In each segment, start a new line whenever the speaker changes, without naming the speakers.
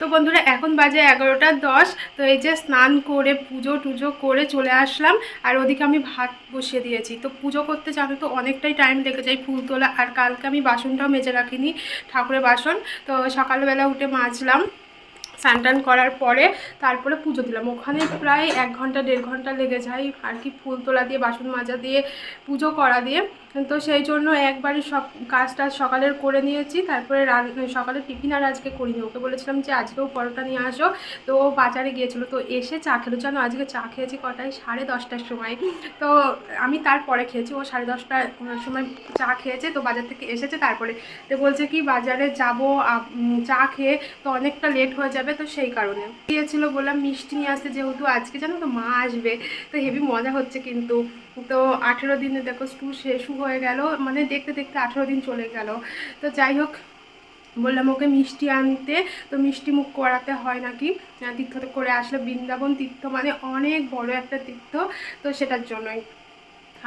তো বন্ধুরা, এখন বাজে এগারোটা দশ, তো এই যে স্নান করে, পুজো টুজো করে চলে আসলাম। আর ওদিকে আমি ভাত বসিয়ে দিয়েছি। তো পুজো করতে জানো তো, অনেকটাই টাইম লেগে যায় ফুল তোলা। আর কালকে আমি বাসনটাও মেজে রাখিনি, ঠাকুরের বাসন। তো সকালবেলা উঠে মাজলাম, স্নান করার পরে তারপরে পুজো দিলাম। ওখানে প্রায় এক ঘণ্টা, দেড় ঘণ্টা লেগে যায়। আর কি ফুল তোলা দিয়ে, বাসন মাজা দিয়ে, পুজো করা দিয়ে। তো সেই জন্য একবারই সব কাজটা সকালের করে নিয়েছি, তারপরে সকালে টিফিন আর আজকে করিনি। ওকে বলেছিলাম যে আজকেও পরোটা নিয়ে আসো। তো ও বাজারে গিয়েছিল, তো এসে চা খেলো। জানো আজকে চা খেয়েছি কটায়? সাড়ে দশটার সময়। তো আমি তারপরে খেয়েছি। ও সাড়ে দশটার সময় চা খেয়েছে, তো বাজার থেকে এসেছে তারপরে। তো বলছে কি, বাজারে যাব চা খেয়ে তো অনেকটা লেট হয়ে যাবে, তো সেই কারণে। গিয়েছিল বললাম, মিষ্টি নিয়ে আসতে যেহেতু আজকে, জানো তো মা আসবে, তো হেভি মজা হচ্ছে কিন্তু। তো আঠেরো দিনে দেখো স্কুল শেষও হয়ে গেল মানে দেখতে দেখতে আঠেরো দিন চলে গেল। তো যাই হোক বললাম ওকে মিষ্টি আনতে তো মিষ্টি মুখ করাতে হয় নাকি? আহ, তীর্থ করে আসলে। বৃন্দাবন তীর্থ মানে অনেক বড় একটা তীর্থ তো সেটার জন্যই।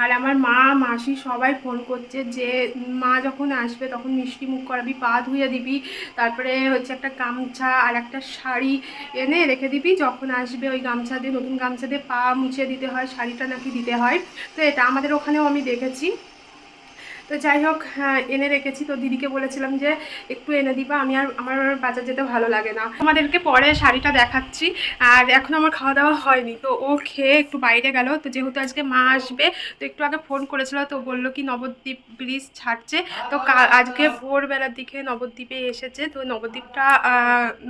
আর আমার মা, মাসি সবাই ফোন করছে যে, মা যখন আসবে তখন মিষ্টি মুখ করাবি, পা ধুয়ে দিবি, তারপরে হচ্ছে একটা গামছা আর একটা শাড়ি এনে রেখে দিবি, যখন আসবে ওই গামছা দিয়ে, নতুন গামছা দিয়ে পা মুছে দিতে হয়, শাড়িটা নাকি দিতে হয়। তো এটা আমাদের ওখানেও আমি দেখেছি। তো যাই হোক হ্যাঁ, এনে রেখেছি। তো দিদিকে বলেছিলাম যে একটু এনে দিবা আমি আর আমার বাজার যেতে ভালো লাগে না। আমাদেরকে পরে শাড়িটা দেখাচ্ছি। আর এখন আমার খাওয়া দাওয়া হয়নি তো ও খেয়ে একটু বাইরে গেল। তো যেহেতু আজকে মা আসবে তো একটু আগে ফোন করেছিল তো বলল কি নবদ্বীপ ব্রিজ ছাড়ছে। তো আজকে ভোরবেলার দিকে নবদ্বীপে এসেছে তো নবদ্বীপটা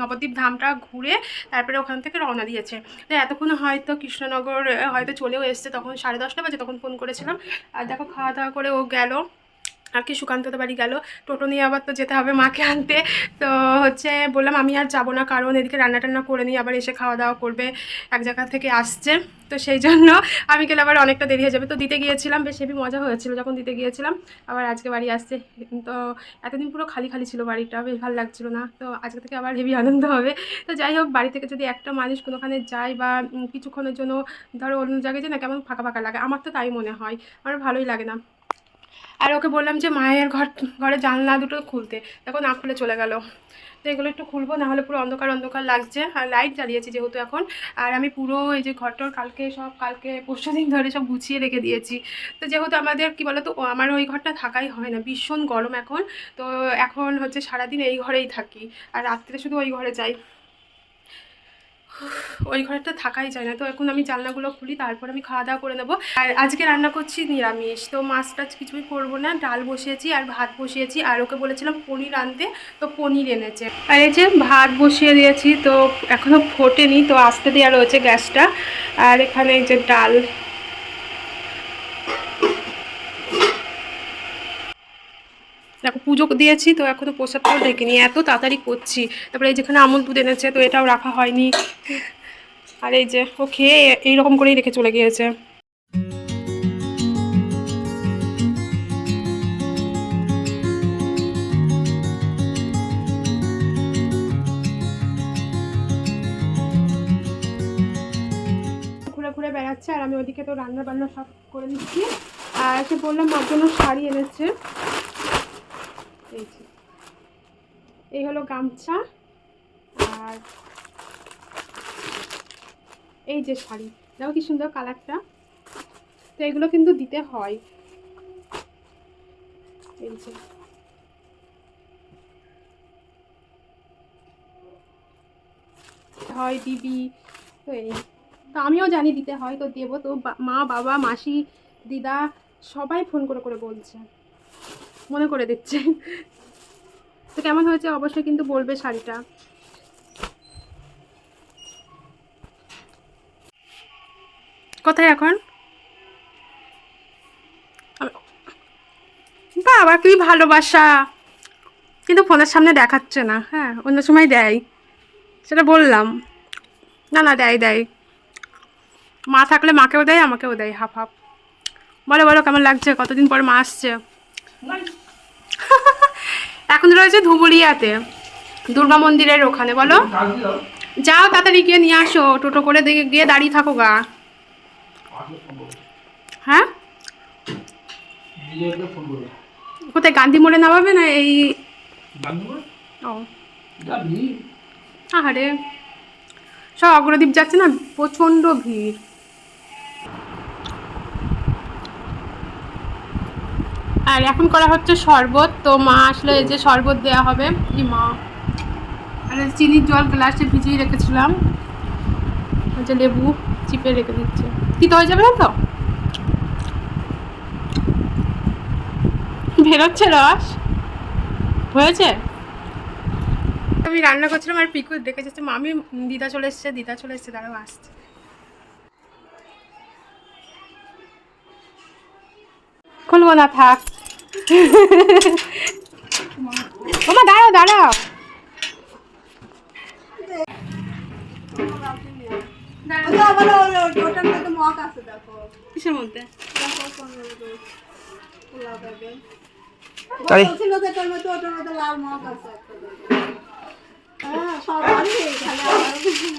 নবদ্বীপ ধামটা ঘুরে তারপরে ওখান থেকে রওনা দিয়েছে। তো এতক্ষণ হয়তো কৃষ্ণনগর হয়তো চলেও এসছে তখন সাড়ে দশটা বাজে তখন ফোন করেছিলাম। আর দেখো খাওয়া দাওয়া করে ও গেল। আর কি সুকান্তদের বাড়ি গেল। টোটো নিয়ে আবার তো যেতে হবে মাকে আনতে। তো হচ্ছে বললাম, আমি আর যাব না, কারণ এদিকে রান্না টান্না করে নিয়ে আবার এসে খাওয়া দাওয়া করবে, এক জায়গা থেকে আসছে। তো সেই জন্য আমি গেলে আবার অনেকটা দেরি হয়ে যাবে। তো দিতে গিয়েছিলাম, বেশ হেবি মজা হয়েছিল যখন দিতে গিয়েছিলাম। আবার আজকে বাড়ি আসছে। তো এতদিন পুরো খালি খালি ছিল বাড়িটা, বেশ ভালো লাগছিল না। তো আজকে থেকে আবার হেভি আনন্দ হবে। তো যাই হোক, বাড়ি থেকে যদি একটা মানুষ কোনোখানে যায় বা কিছুক্ষণের জন্য ধরো অন্য জায়গায় যায় না, কেমন ফাঁকা ফাঁকা লাগে? আমার তো তাই মনে হয়। আমার ভালোই লাগে না। আর ওকে বললাম যে, মায়ের ঘর, ঘরে জানলা দুটো খুলতে। দেখো না খুলে চলে গেল। তো এগুলো একটু খুলবো, না হলে পুরো অন্ধকার অন্ধকার লাগছে। আর লাইট জ্বালিয়েছি যেহেতু এখন। আর আমি পুরো এই যে ঘরটর কালকে সব, কালকে পরশু দিন ধরে সব গুছিয়ে রেখে দিয়েছি। তো যেহেতু আমাদের, কি বলতো আমার ওই ঘরটা থাকাই হয় না। ভীষণ গরম এখন। তো এখন হচ্ছে সারাদিন এই ঘরেই থাকি। আর রাত্রে শুধু ওই ঘরে যাই। ওই ঘরটা থাকাই যায় না। তো এখন আমি জানলাগুলো খুলি, তারপর আমি খাওয়া দাওয়া করে নেব। আর আজকে রান্না করছি নিরামিষ। তো মাছ টাছ কিছুই করব না, ডাল বসিয়েছি আর ভাত বসিয়েছি। আর ওকে বলেছিলাম পনির আনতে, তো পনির এনেছে। আর এই যে ভাত বসিয়ে দিয়েছি, তো এখনও ফোটেনি, তো আসতে দেওয়া রয়েছে গ্যাসটা। আর এখানে যে ডাল দেখো পুজো দিয়েছি তো এখনও প্রসাদটাও দেখিনি এত তাড়াতাড়ি করছি। তারপরে এই যেখানে আমুল দুধ এনেছে তো এটাও রাখা হয়নি। আর এই যে ও খেয়ে এইরকম করেই রেখে চলে গিয়েছে। ঘুরে ঘুরে বেড়াচ্ছে আর আমি ওদিকে তো রান্না বান্না সব করে দিচ্ছি আর এসে বললাম মার জন্য শাড়ি এনেছে। এই যে। এই হলো গামছা আর এই যে শাড়ি। দেখো কি সুন্দর কালারটা। তো এগুলো কিন্তু দিতে হয়। এই যে। হয় দিবি তো এই। তো আমিও জানি দিতে হয়, তো দেবো। তো মা, বাবা, মাসি, দিদা সবাই ফোন করে করে বলছে। মনে করে দিচ্ছে। তো কেমন হয়েছে? অবশ্যই কিন্তু বলবে শাড়িটা। কোথায় এখন? বাবা, কি ভালোবাসা। কিন্তু ফোনের সামনে দেখাচ্ছে না। হ্যাঁ অন্য সময় দেয়। সেটা বললাম। না না, দেয় দেয়। মা থাকলে মাকেও দেয়, আমাকেও দেয়। Half half. বলো বলো, কেমন লাগছে? কতদিন পর মা আসছে? এখন রয়েছে ধুবুলিয়াতে দুর্গা মন্দিরের ওখানে, বলো। যাও তাড়াতাড়ি গিয়ে নিয়ে আসো, টোটো করে দিয়ে- গিয়ে দাঁড়িয়ে থাকো গা। হ্যাঁ? কোথায়, গান্ধী মোড়ে নামাবে না এই ও। আহারে, সব অগ্রদীপ যাচ্ছে না, প্রচণ্ড ভিড়। আর এখন করা হচ্ছে শরবত। তো মা আসলে এই যে শরবত দেওয়া হবে। কি মা। আর চিনির জল গ্লাসে ভিজিয়ে রেখেছিলাম। যে লেবু চিপে রেখে দিচ্ছে। তিতো হয়ে যাবে না তো বেরোচ্ছে রস। হয়েছে? আমি রান্না করছিলাম আর পিকু দেখে যাচ্ছে মামি দিদা চলে এসছে, দিদা চলে এসছে তারাও আসছে। খুলবো না, থাক। ওমা দাঁড়াও দাঁড়াও।
হ্যাঁ,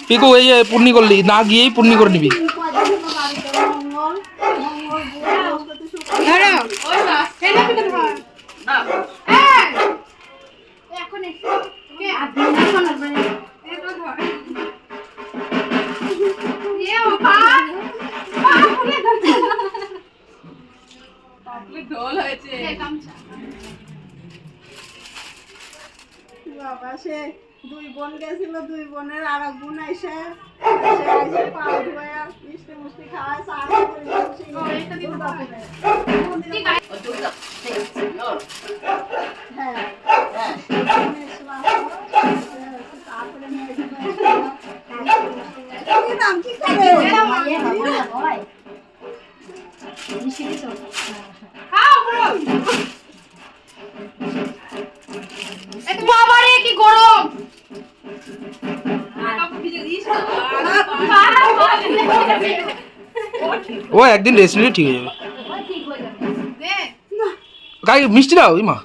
পিকু এই পূর্ণি করলি না গিয়েই পূর্ণি করে নিবি।
ঢোল হয়েছে।
বাবা, সে দুই বোন গেছিল দুই বোনের আর এক বোন এসে হ্যাঁ
একদিন রেস্ট নিলে ঠিক হয়ে যাবে। গাই মিষ্টি দাও ইমা।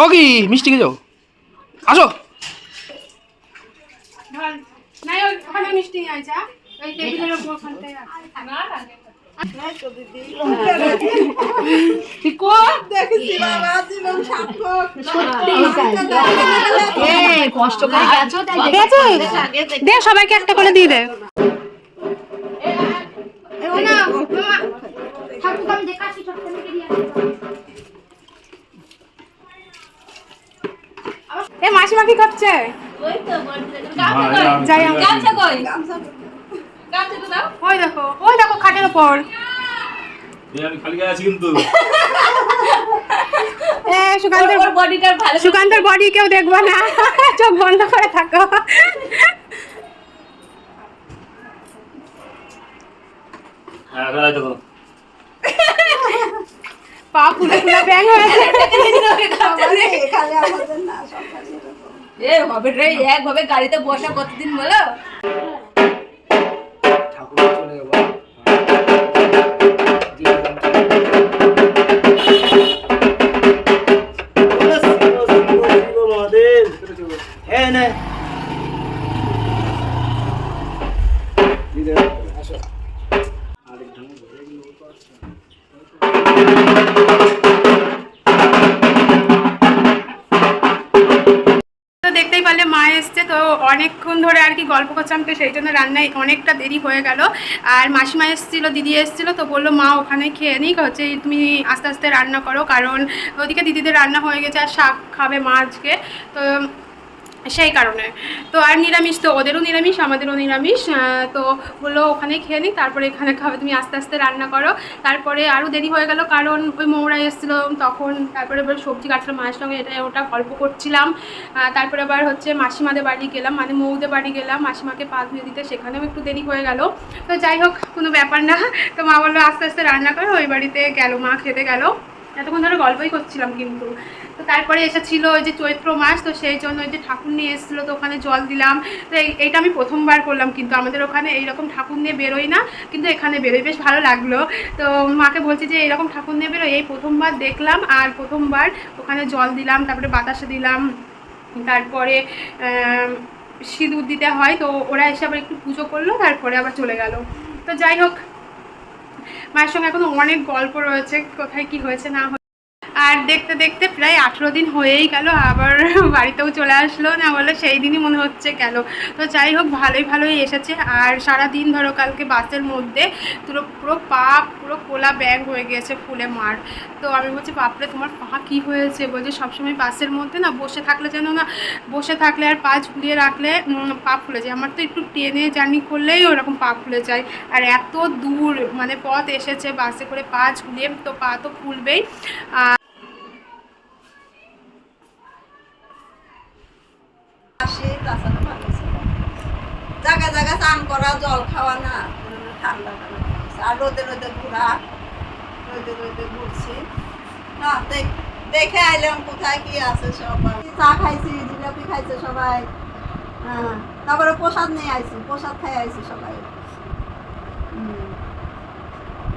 ও কি মিষ্টি খেয়ে যাও। আসো।
মিষ্টি নিয়ে আয় যা ওই টেবিলের উপর ওখানটায় আছে।
দেখেছি বাবা জীবন সার্থক
কষ্ট করে গেছো তাই
দে সবাইকে একটা করে দিয়ে দে। এ মাসিমা কি করছে যাই আমরা ওই দেখো ওই দেখো খাটের ওপর।
আমি খালি গায়ে আছি কিন্তু।
এ সুকান্তের সুকান্তের বডি কেউ দেখব না। চোখ বন্ধ করে থাকো।
হ্যাঁ
পা ফুলে ফুলে ব্যাং হয়েছে
খালি আমাদের না সরকারি
এ হবে রে একভাবে গাড়িতে বসা কতদিন বলো?
তো জন্য রান্নায় অনেকটা দেরি হয়ে গেল। আর মাসিমা এসেছিল, দিদি এসেছিল, তো বলল, মা, ওখানে খেয়ে নিক, হচ্ছে তুমি আস্তে আস্তে রান্না করো। কারণ ওদিকে দিদিদের রান্না হয়ে গেছে, আর শাক খাবে মা আজকে। তো সেই কারণে। তো আর নিরামিষ তো ওদেরও নিরামিষ, আমাদেরও নিরামিষ। তো বলল ওখানে খেয়ে নিই তারপরে এখানে খাবে তুমি আস্তে আস্তে রান্না করো। তারপরে আরও দেরি হয়ে গেল কারণ ওই মৌরা এসেছিল, তখন তারপরে এবার সবজি কাটলাম মায়ের সঙ্গে, এটা ওটা গল্প করছিলাম। তারপরে আবার হচ্ছে মাসিমাদের বাড়ি গেলাম মানে মৌদের বাড়ি গেলাম, মাসিমাকে পা ধুয়ে দিতে, সেখানেও একটু দেরি হয়ে গেল। তো যাই হোক, কোনো ব্যাপার না। তো মা বলল, আস্তে আস্তে রান্না করো, ওই বাড়িতে গেল, মা খেতে গেল। এতক্ষণ ধরে গল্পই করছিলাম কিন্তু। তো তারপরে এসেছিল ওই যে চৈত্র মাস, তো সেই জন্য ওই যে ঠাকুর নিয়ে এসেছিল, তো ওখানে জল দিলাম। তো এই- এইটা আমি প্রথমবার করলাম কিন্তু আমাদের ওখানে এইরকম ঠাকুর নিয়ে বেরোই না, কিন্তু এখানে বেরোই। বেশ ভালো লাগল। তো মাকে বলছি যে, এইরকম ঠাকুর নিয়ে বেরোই, এই প্রথমবার দেখলাম আর প্রথমবার ওখানে জল দিলাম, তারপরে বাতাসে দিলাম। তারপরে সিঁদুর দিতে হয়। তো ওরা এসে আবার একটু পুজো করল, তারপরে আবার চলে গেল। তো যাই হোক মায়ের সঙ্গে এখনও অনেক গল্প রয়েছে কোথায় কি হয়েছে না আর দেখতে দেখতে প্রায় আঠেরো দিন হয়েই গেল, আবার বাড়িতেও চলে আসলো না বলে সেই দিনই মনে হচ্ছে গেল। তো যাই হোক, ভালোই ভালোই এসেছে। আর সারা দিন ধরো কালকে বাসের মধ্যে পুরো পুরো পা, পুরো কোলা ব্যাগ হয়ে গিয়েছে ফুলে মার। তো আমি বলছি, বাপরে, তোমার পা কী হয়েছে? বলছে, সবসময় বাসের মধ্যে না বসে থাকলে যেন না, বসে থাকলে আর পা ঝুলিয়ে রাখলে পা ফুলে যায়। আমার তো একটু টেনে জার্নি করলেই ওরকম পা ফুলে যায়। আর এত দূর মানে পথ এসেছে বাসে করে পা ঝুলিয়ে, তো পা তো ফুলবেই।
আসে, তাছাড়া ভালো ছিল। জায়গা জায়গা চান করা, জল খাওয়া না ঠান্ডা আর রোদে রোদে ঘোরা, রোদে রোদে ঘুরছি। না দেখ- আইলাম কোথায় কি আছে সবাই চা খাইছি, জিলাপি খাইছে সবাই। হ্যাঁ তারপরে প্রসাদ নিয়ে আইছি, প্রসাদ খাই আইছি সবাই।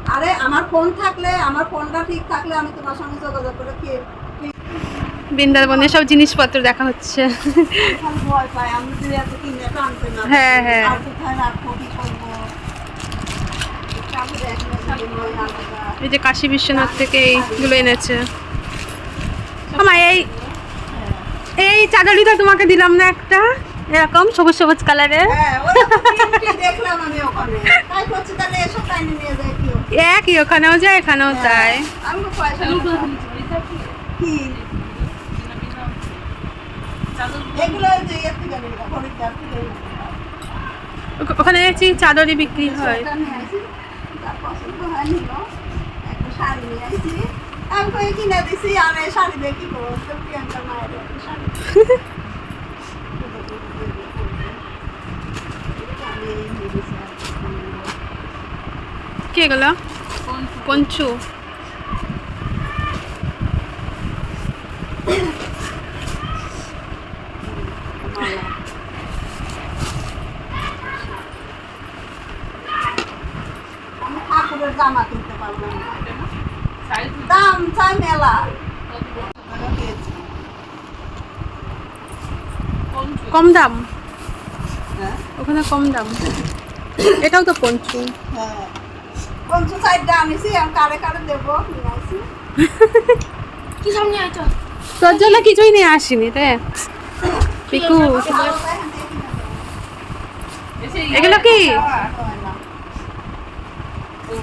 আরে, আমার ফোন থাকলে, আমার ফোনটা ঠিক থাকলে আমি তোমার সঙ্গে যোগাযোগ করে খেয়ে
বৃন্দাবনের সব জিনিসপত্র দেখা হচ্ছে। হ্যাঁ, হ্যাঁ। এই যে কাশী বিশ্বনাথ থেকে এইগুলো এনেছে। আমার এই এই চাদরটা তোমাকে দিলাম না একটা? এরকম সবুজ সবুজ কালারের? একই ওখানেও যায় এখানেও তাই
আমি তো পয়সা দিতাম। কি? এগুলো থেকে
ওখানে দেখছি চাদরই বিক্রি হয়
পছন্দ হয় নিল। একটা শাড়ি নিয়ে কিনে শাড়ি মায়ের শাড়ি।
কি পঞ্চু
মালা। আমি ঠাকুরের জামা কিনতে পারব না। দাম চাই মেলা।
কম দাম?
হ্যাঁ?
ওখানে কম দাম। এটাও তো পঞ্চু।
হ্যাঁ। পঞ্চ সাইডটা আনিছি আমি কারে কারে দেবো নিয়ে আসি।
তোর জন্য কিছুই নিয়ে আসিনি রে। পিকু।
কিনে দেবো।
এগুলো কি
হয় না।
বানিয়ে নিতে হবে না ও আ- বানানো
না না এইটা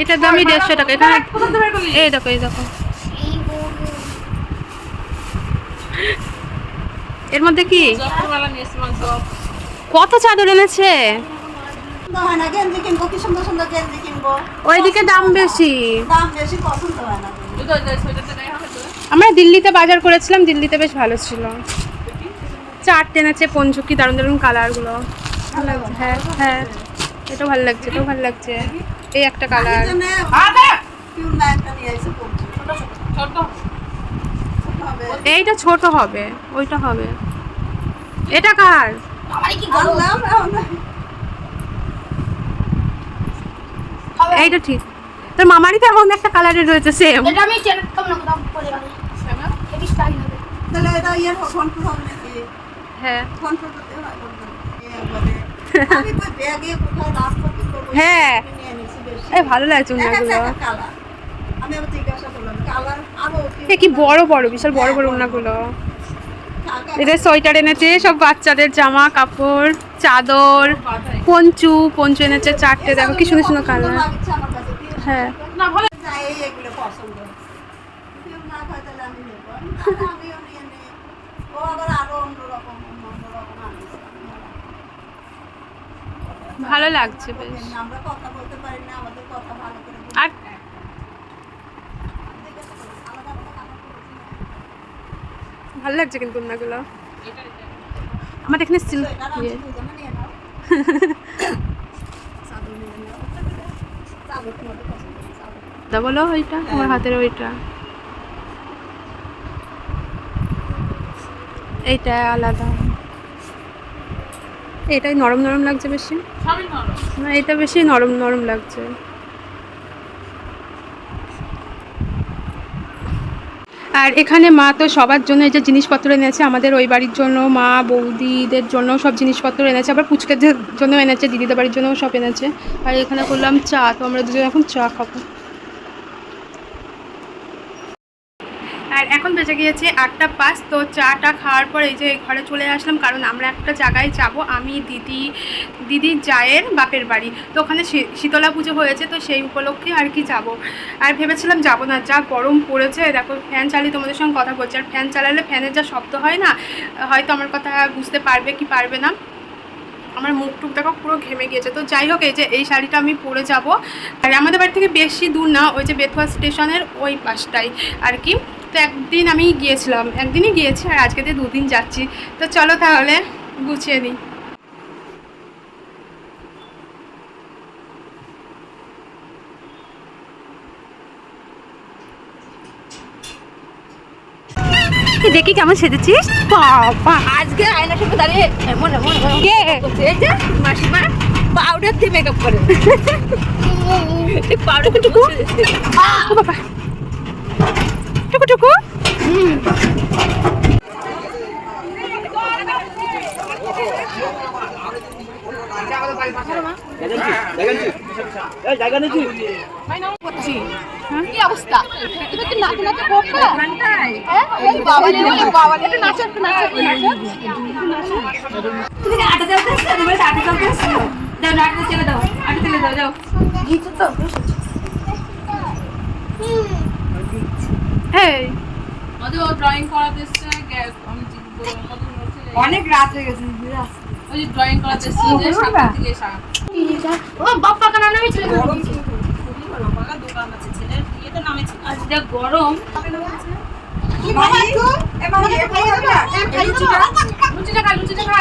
এটার দামই দেড়শো টাকা এখানে এই দেখো এই দেখো। এর মধ্যে কি? কত চাদর এনেছে? ওইদিকে দাম বেশি। আমরা দিল্লিতে বাজার করেছিলাম দিল্লিতে বেশ ভালো ছিল। চার্ট এনেছে পঞ্চুকি দারুণ দারুণ কালারগুলো হ্যাঁ হ্যাঁ। এটাও ভালো লাগছে এটাও ভালো লাগছে। এই একটা কালার এইটা ছোট হবে ওইটা হবে। এটা কার? এইটা ঠিক। তোর মামারই তো এমন একটা কালারের রয়েছে সেম
এটা আমি চেনাতাম না কোথাও পরে গেলে হেভি স্টাইল হবে।
তাহলে এটা ইয়ে কন্ট্রোল হবে নাকি?
হ্যাঁ।
কন্ট্রোল করতে হয় আমি তো ব্যাগে কোথায় রাস্তা
হ্যাঁ। এই ভালো লাগছে উন্নাগুলো এ কি বড় বড় বিশাল বড় বড় উন্নাগুলো এদের সোয়েটার এনেছে সব বাচ্চাদের জামা কাপড় চাদর পঞ্চু পঞ্চু এনেছে চারটে দেখো কি সুন্দর সুন্দর কালার হ্যাঁ।
ও আবার আরও অন্যরকম অন্যরকম আনিস
ভালো লাগছে বেশ।
আমরা কথা বলতে পারি না আমাদের কথা ভালো করে
আর লাগছে কিন্তু উন্নাগুলো আমাদের এখানে
সোয়েটার
ইয়ে। বলো ওইটা আমার হাতের ওইটা। এইটা আলাদা। এটাই নরম নরম লাগছে বেশি? না এটা বেশি নরম নরম লাগছে। আর এখানে মা তো সবার জন্য এই যে জিনিসপত্র এনেছে আমাদের ওই বাড়ির জন্য মা বৌদিদের জন্য সব জিনিসপত্র এনেছে আবার পুচকের জন্য এনেছে দিদিদের বাড়ির জন্যও সব এনেছে। আর এখানে করলাম চা তো আমরা দুজন এখন চা খাব আর এখন বেজে গিয়েছে আটটা পাঁচ, তো চাটা খাওয়ার পর এই যে ঘরে চলে আসলাম, কারণ আমরা একটা জায়গায় যাব, আমি, দিদি দিদির জায়ের বাপের বাড়ি। তো ওখানে শীতলা পুজো হয়েছে, তো সেই উপলক্ষে আর কি যাব। আর ভেবেছিলাম যাব না, যা গরম পড়েছে, দেখো ফ্যান চালিয়ে তোমাদের সঙ্গে কথা বলছি, আর ফ্যান চালালে ফ্যানের যা শব্দ হয় না, হয়তো আমার কথা বুঝতে পারবে কি পারবে না। আমার মুখ টুক দেখো পুরো ঘেমে গিয়েছে, তো যাই হোক, এই যে এই শাড়িটা আমি পরে যাব। আর আমাদের বাড়ি থেকে বেশি দূর না, ওই যে বেথুয়া স্টেশনের ওই পাশটাই, আর কি। তো একদিন আমি গিয়েছিলাম একদিনই গিয়েছি আর আজকে দিয়ে দুদিন যাচ্ছি। তো চলো তাহলে গুছিয়ে নিই। দেখি কেমন সেজেছিস? বাবা।
আজকে আয়নার সামনে দাঁড়িয়ে এমন এমন এমন
কে?
এই যে মাসিমা পাউডার দিয়ে মেকআপ করে। পাউডার
ও বাবা। টুকু টুকু
কি অবস্থা? এটা কি নাচে নাচে করবে বাবা রে বাবা রে একটু নাচো একটু নাচো একটু নাচো।
আটা দাও তো তুমি আটা দাও তো দাও না আটা চেলে দাও আটা চেলে দাও যাও।
এই
আমাদের ও ড্রয়িং করাতে এসছে গ্যাস আমি
অনেক রাত হয়ে গেছে
ওই যে ড্রয়িং করাতে এসছে যে সাতটা থেকে এসা
ও বাপ্পা কানা নামে ছিল?
আজ যা গরম।
কি বাবা
লুচিটা খা লুচিটা খা